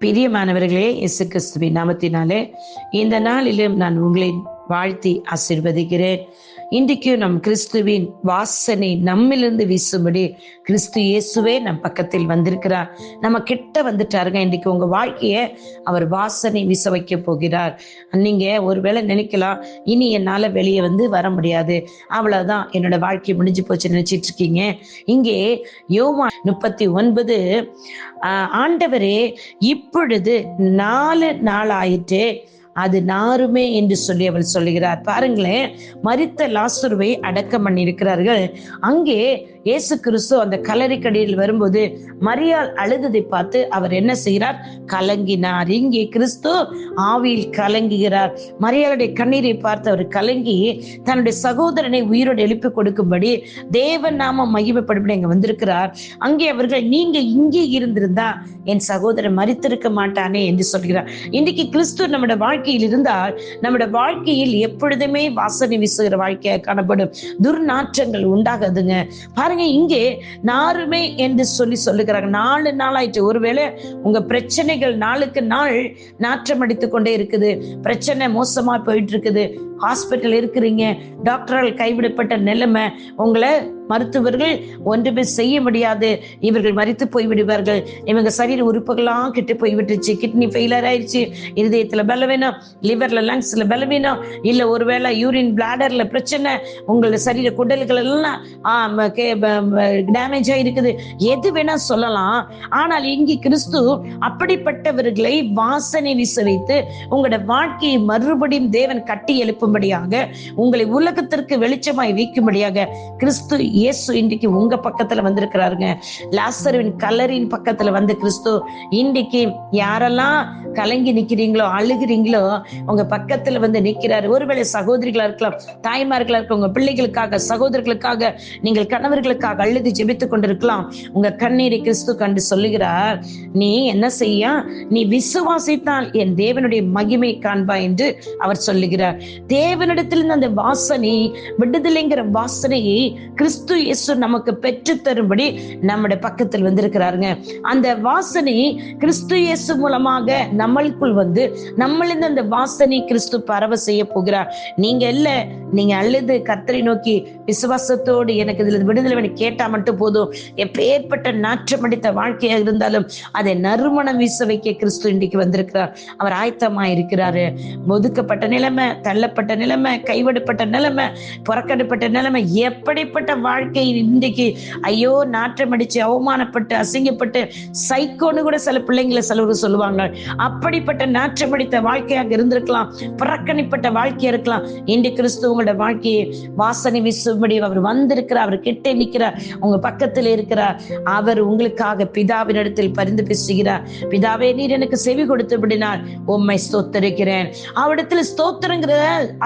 பிரியமானவர்களே இயேசு கிறிஸ்துவின் நாமத்தினாலே இந்த நாளிலும் நான் உங்களை வாழ்த்தி ஆசிர்வதிக்கிறேன். இன்றைக்கு நம் கிறிஸ்துவின் வாசனை நம்மிலிருந்து வீசும்படி கிறிஸ்து இயேசுவே நம் பக்கத்தில் வந்திருக்கிறார். நம்ம கிட்ட வந்துட்டாருங்க இன்றைக்கு உங்க வாழ்க்கைய அவர் வாசனை வீச வைக்க போகிறார். நீங்க ஒருவேளை நினைக்கலாம் இனி என்னால வெளியே வந்து வர முடியாது. அவ்வளவுதான் என்னோட வாழ்க்கை முடிஞ்சு போச்சு நினைச்சிட்டு இருக்கீங்க. இங்கே யோவா முப்பத்தி ஒன்பது ஆண்டவரே இப்பொழுது நாலு நாள் ஆயிட்டு அது நாருமே என்று சொல்லி அவர் சொல்லுகிறார். பாருங்களேன் மறித்த லாசுருவை அடக்கம் பண்ணியிருக்கிறார்கள். அங்கே இயேசு கிறிஸ்து அந்த கலரிக்கடியில் வரும்போது மரியாள் அழுததை பார்த்து அவர் என்ன செய்கிறார்? கலங்கினார். இங்கே கிறிஸ்து ஆவியில் கலங்குகிறார். மரியாளுடைய கண்ணீரை பார்த்து அவர் கலங்கி தன்னுடைய சகோதரனை உயிரோடு எழுப்பி கொடுக்கும்படி தேவன் நாம மகிமைப்படும்படி இங்க வந்திருக்கிறார். அங்கே அவர்கள் நீங்க இங்கே இருந்திருந்தா என் சகோதரன் மறித்திருக்க மாட்டானே என்று சொல்கிறார். இன்னைக்கு கிறிஸ்து நம்முடைய வாழ்க்கையில் இருந்தால் நம்முடைய வாழ்க்கையில் எப்பொழுதுமே வாசனை வீசுகிற வாழ்க்கையாக காணப்படும். துர்நாற்றங்கள் உண்டாகாதுங்க. பாருங்க இங்கே நாருமே என்று சொல்லி சொல்லுகிறாங்க. நாலு நாளாயிட்டு ஒருவேளை உங்க பிரச்சனைகள் நாளுக்கு நாள் நாற்றம் அடித்து கொண்டே இருக்குது. பிரச்சனை மோசமா போயிட்டு இருக்குது ஹாஸ்பிட்டல் இருக்கிறீங்க. டாக்டரால் கைவிடப்பட்ட நிலைமை உங்களை மருத்துவர்கள் ஒன்றுமே செய்ய முடியாது. இவர்கள் மறித்து போய்விடுவார்கள். இவங்க சரீர உறுப்புகள்லாம் கெட்டு போய்விட்டுச்சு கிட்னி ஃபெயிலர் ஆயிடுச்சு. இருதயத்துல பலவீனம் லிவர்ல லங்ஸ்ல பலவீனம் இல்ல ஒருவேளை யூரின் பிளாடர்ல பிரச்சனை. உங்களோட சரீர குடல்கள் எல்லாம் டேமேஜ் ஆயிருக்குது. எது வேணா சொல்லலாம். ஆனால் இங்கே கிறிஸ்து அப்படிப்பட்டவர்களை வாசனை வீச வைத்து உங்களோட வாழ்க்கையை மறுபடியும் தேவன் கட்டி எழுப்பும்படியாக உங்களை உலகத்திற்கு வெளிச்சமாய் வைக்கும்படியாக கிறிஸ்து இயேசு இன்றைக்கு உங்க பக்கத்துல வந்திருக்கிறாருங்க. லாசருவின் கலரின் பக்கத்துல வந்து கிறிஸ்து இன்றைக்கு யாரெல்லாம் கலங்கி நிக்கிறீங்களோ அழுகிறீங்களோ உங்க பக்கத்துல வந்து நிக்கிறாரு. ஒருவேளை சகோதரிகளா இருக்கலாம் தாய்மார்களா இருக்கலாம் உங்க பிள்ளைகளுக்காக சகோதரர்களுக்காக நீங்கள் கணவர்களுக்காக அழுது ஜெபித்து கொண்டிருக்கலாம். உங்க கண்ணீரை கிறிஸ்து கண்டு சொல்லுகிறார் நீ என்ன செய்ய? நீ விசுவாசித்தால் என் தேவனுடைய மகிமை காண்பா என்று அவர் சொல்லுகிறார். தேவனிடத்திலிருந்து அந்த வாசனை விடுதலைங்கிற வாசனையை கிறிஸ்து கிறிஸ்து இயேசு நமக்கு பெற்று தரும்படி நம்முடைய பக்கத்தில் வந்திருக்கிறாருங்க. அந்த வாசனை கிறிஸ்து இயேசு மூலமாக நம்மளுக்குள் வந்து நம்மளிருந்து அந்த வாசனை கிறிஸ்து பரவ செய்ய போகிறார். நீங்க இல்ல நீங்க அல்லது கத்தரை நோக்கி விசுவாசத்தோடு எனக்கு இதுல விடுதலை வேணும் கேட்டா மட்டும் போதும். எப்பேற்பட்ட நாற்றம் அடித்த வாழ்க்கையா இருந்தாலும் அதை நறுமணம் வீச வைக்க கிறிஸ்து இன்றைக்கு வந்திருக்கிறார். அவர் ஆயத்தமா இருக்கிறாரு. ஒதுக்கப்பட்ட நிலைமை தள்ளப்பட்ட நிலைமை கைவிடப்பட்ட நிலைமை புறக்கணிப்பட்ட நிலைமை எப்படிப்பட்ட வாழ்க்கை இன்றைக்கு ஐயோ நாற்றம் அடிச்சு அவமானப்பட்டு அசிங்கப்பட்டு சைக்கோன்னு கூட சில பிள்ளைங்களை சிலவர் சொல்லுவாங்க. அப்படிப்பட்ட நாற்றம் அடித்த வாழ்க்கையாக இருந்திருக்கலாம். புறக்கணிப்பட்ட வாழ்க்கையா இருக்கலாம். இன்று கிறிஸ்து உங்களோட வாழ்க்கையை வாசனை வீசும்படி அவர் வந்திருக்கிறார். அவர் கிட்டே நிற்கிறார். உங்க பக்கத்தில் இருக்கிறார். அவர் உங்களுக்காக பிதாவின் இடத்தில் பரிந்து பேசுகிறார். பிதாவே நீர் எனக்கு செவி கொடுத்தபடினால் உம்மை ஸ்தோத்தரிக்கிறேன். அவரிடத்துல ஸ்தோத்திரங்கிற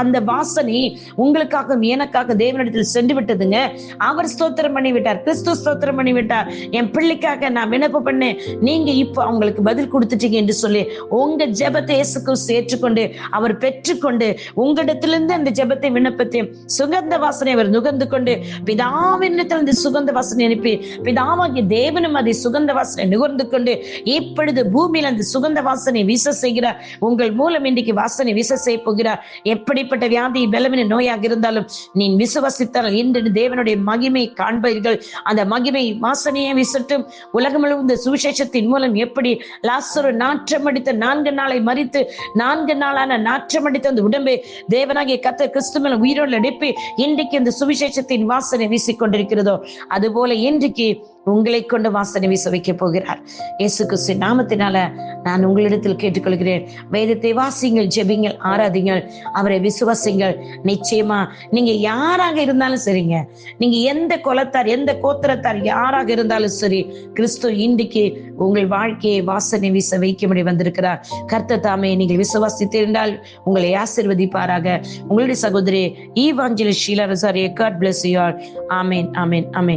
அந்த வாசனை உங்களுக்காக எனக்காக தேவனிடத்தில் சென்று விட்டதுங்க. அவர் ஸ்தோத்திரம் பண்ணி விட்டார் கிறிஸ்து ஸ்தோத்திரம் பண்ணி விட்டார் என் பிள்ளைக்காக நான் விண்ணப்பம் பண்ணேன். நீங்க இப்போ அவங்களுக்கு பதில் கொடுத்துட்டீங்க என்று சொல்லி உங்க ஜெபத்தை இயேசுக்கு ஏற்றுக்கொண்டு அவர் பெற்றுக்கொண்டு உங்களிடத்திலிருந்து அந்த ஜெபத்தை விண்ணப்பத்தையும் சுகந்த வாசனை அவர் நுகர்ந்து கொண்டு பிதாவினத்தில் இருந்து சுகந்த வாசனை அனுப்பி பிதாவாகிய தேவனும் அதை சுகந்த வாசனை நுகர்ந்து கொண்டு இப்பொழுது பூமியில் அந்த சுகந்த வாசனை வீச செய்கிறார் உங்கள் மூலம் இன்றைக்கு வாசனை வீச செய்ய போகிறார். எப்படிப்பட்ட வியாதி பலவின நோயாக இருந்தாலும் நீ விசுவாசித்தால் இன்று தேவனுடைய மகிமை காண்பீர்கள். அந்த மகிமை வாசனையை வீசட்டும். உலகம் இந்த சுவிசேஷத்தின் மூலம் எப்படி லாசரு நாற்றம் அடித்த நான்கு நாளை மறித்து நான்கு நாளான நாற்றம் அடித்த அந்த உடம்பை தேவனாகிய கத்த கிறிஸ்துமன் உயிரோடு அடைப்பி இன்றைக்கு இந்த சுவிசேஷத்தின் வாசனை வீசிக்கொண்டிருக்கிறதோ. அதுபோல இன்றைக்கு உங்களை கொண்டு வாசனை வீச வைக்க போகிறார். இயேசு கிறிஸ்து நாமத்தினால நான் உங்களிடத்தில் கேட்டுக்கொள்கிறேன். வேதத்தை வாசிங்கள் ஜெபிங்கள் ஆராதிங்கள். அவரை விசுவாசிங்கள். நிச்சயமா நீங்க யாராக இருந்தாலும் சரிங்க. நீங்க எந்த குலத்தார் எந்த கோத்திரத்தார் யாராக இருந்தாலும் சரி கிறிஸ்து இன்றைக்கு உங்கள் வாழ்க்கையை வாசனை வீச வைக்கும்படி வந்திருக்கிறார். கர்த்த தாமே நீங்கள் விசுவாசித்திருந்தால் உங்களை ஆசிர்வதிப்பாராக. உங்களுடைய சகோதரி ஈவாஞ்சலி Sheela ரசாரிய God bless you all amen amen amen.